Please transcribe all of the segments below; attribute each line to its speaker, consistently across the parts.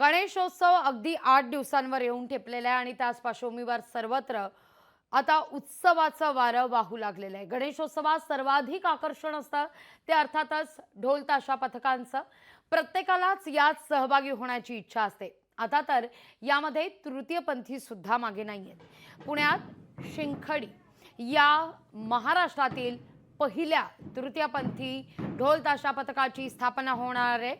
Speaker 1: गणेशोत्सव अगदी आठ दिवसांवर येऊन ठेपलेला आहे आणि त्याच पार्श्वभूमीवर सर्वत्र आता उत्सवाचं वारं वाहू लागलेलं आहे. गणेशोत्सवात सर्वाधिक आकर्षण असतं. ते अर्थातच ढोल ताशा पथकांचं. प्रत्येकालाच यात सहभागी होण्याची इच्छा असते. आता तर यामध्ये तृतीयपंथी सुद्धा मागे नाही आहेत पुण्यात शिंखडी या महाराष्ट्रातील पहिल्या तृतीयपंथी ढोल ताशा पथकाची स्थापना होणार आहे.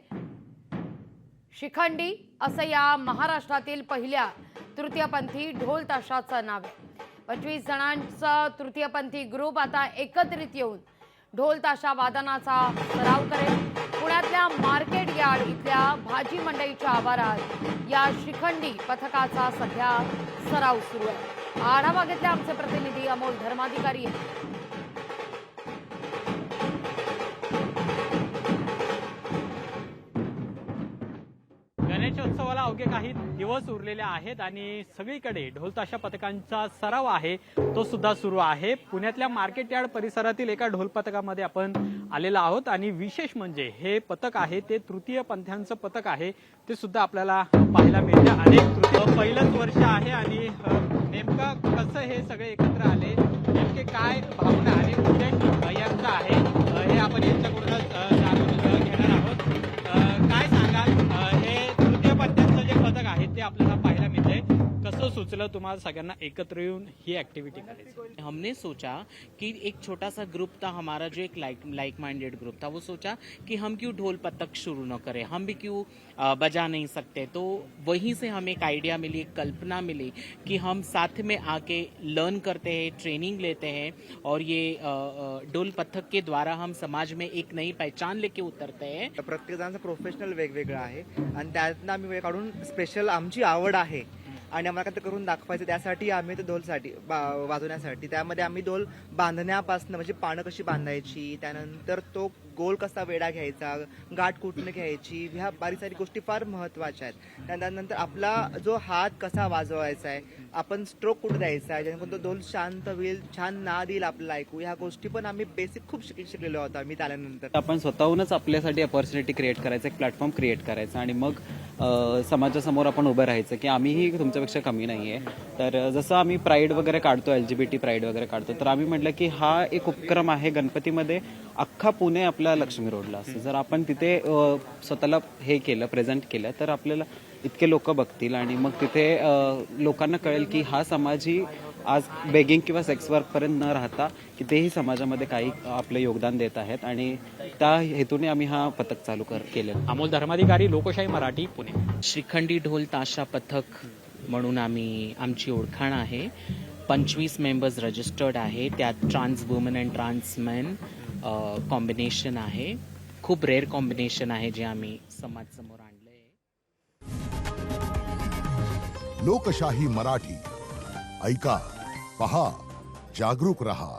Speaker 1: शिखंडी असं या महाराष्ट्रातील पहिल्या तृतीयपंथी ढोल ताशाचं नाव आहे. पंचवीस जणांचा तृतीयपंथी ग्रुप आता एकत्रित येऊन ढोल ताशा वादनाचा सराव करेल. पुण्यातल्या मार्केट यार्ड इथल्या भाजी मंडईच्या आवारात या शिखंडी पथकाचा सध्या सराव सुरू आहे. आढावा घेतला आमचे प्रतिनिधी अमोल धर्माधिकारी आहेत
Speaker 2: गणेशोत्सवाला अवघे काही दिवस उरलेले आहेत आणि सगळीकडे ढोलताशा पथकांचा सराव आहे. तो सुद्धा सुरू आहे. पुण्यातल्या मार्केट यार्ड परिसरातील एका ढोल पथकामध्ये आपण आलेलो आहोत आणि विशेष म्हणजे हे पथक आहे ते तृतीय पंथ्यांचं पथक आहे. ते सुद्धा आपल्याला पाहायला मिळते. अनेक सुचलं तुम्हाला सगळ्यांना एकत्र येऊन ही ऍक्टिव्हिटी करायची.
Speaker 3: हमने सोचा कि एक छोटा सा ग्रुप था हमारा जो एक लाइक लाइक माइंडेड ग्रुप था वो सोचा कि हम क्यों ढोल पतक शुरू न करें हम भी क्यों बजा नहीं सकते? तो वहीं से हमें एक आइडिया मिली एक कल्पना मिली कि हम साथ में आके लर्न करते हैं ट्रेनिंग लेते हैं और ये ढोल पथक के द्वारा हम समाज में एक नई पहचान लेके उतरते हैं।
Speaker 4: प्रत्येक जणांचं प्रोफेशनल वेगवेगळं आहे. आणि त्यातनं आम्ही वेळ काढून स्पेशल आमची आवड आहे. आणि आम्हाला काय करून दाखवायचं त्यासाठी आम्ही ते ढोलसाठी बा- वाजवण्यासाठी. त्यामध्ये आम्ही ढोल बांधण्यापासून म्हणजे पानं कशी बांधायची त्यानंतर तो गोल कसा वेडा घ्यायचा गाठ कुठून घ्यायची ह्या बारीक सारी गोष्टी फार महत्त्वाच्या आहेत. त्यानंतर आपला जो हात कसा वाजवायचा आहे आपण स्ट्रोक कुठं द्यायचा आहे जेणेकरून तो ढोल शांत होईल छान ना देईल आपल्याला ऐकू. ह्या गोष्टी पण आम्ही बेसिक खूप शिक शिकलेलो होतो आम्ही त्यानंतर.
Speaker 5: आपण स्वतःहूनच आपल्यासाठी अपॉर्च्युनिटी क्रिएट करायचं एक प्लॅटफॉर्म क्रिएट करायचं आणि मग समाजासमोर आपण उभं राहायचं की आम्हीही तुमच्यापेक्षा कमी नाही आहे तर जसं आम्ही प्राईड वगैरे काढतो L G B T pride वगैरे काढतो तर आम्ही म्हटलं की हा एक उपक्रम आहे गणपतीमध्ये अख्खा पुणे आपला लक्ष्मी रोडला. असतं जर आपण तिथे स्वतःला हे केलं प्रेझेंट केलं तर आपल्याला इतके लोक बघतील आणि मग तिथे लोकांना कळेल की हा समाज ही आज बेगिंग किंवा सेक्स वर्कपर्यंत न राहता की तेही समाजामध्ये काही आपलं योगदान देत आहेत आणि त्या हेतूने आम्ही हा पथक चालू कर केलं
Speaker 2: अमोल धर्माधिकारी लोकशाही मराठी पुणे.
Speaker 3: श्रीखंडी ढोल ताशा पथक म्हणून आम्ही आमची ओळखाण आहे. पंचवीस मेंबर्स रजिस्टर्ड आहे. त्यात trans woman and trans men combination आहे. खूप रेअर कॉम्बिनेशन आहे जे आम्ही समाजसमोर आणलं आहे
Speaker 6: लोकशाही मराठी. ऐका पहा जागरूक रहा.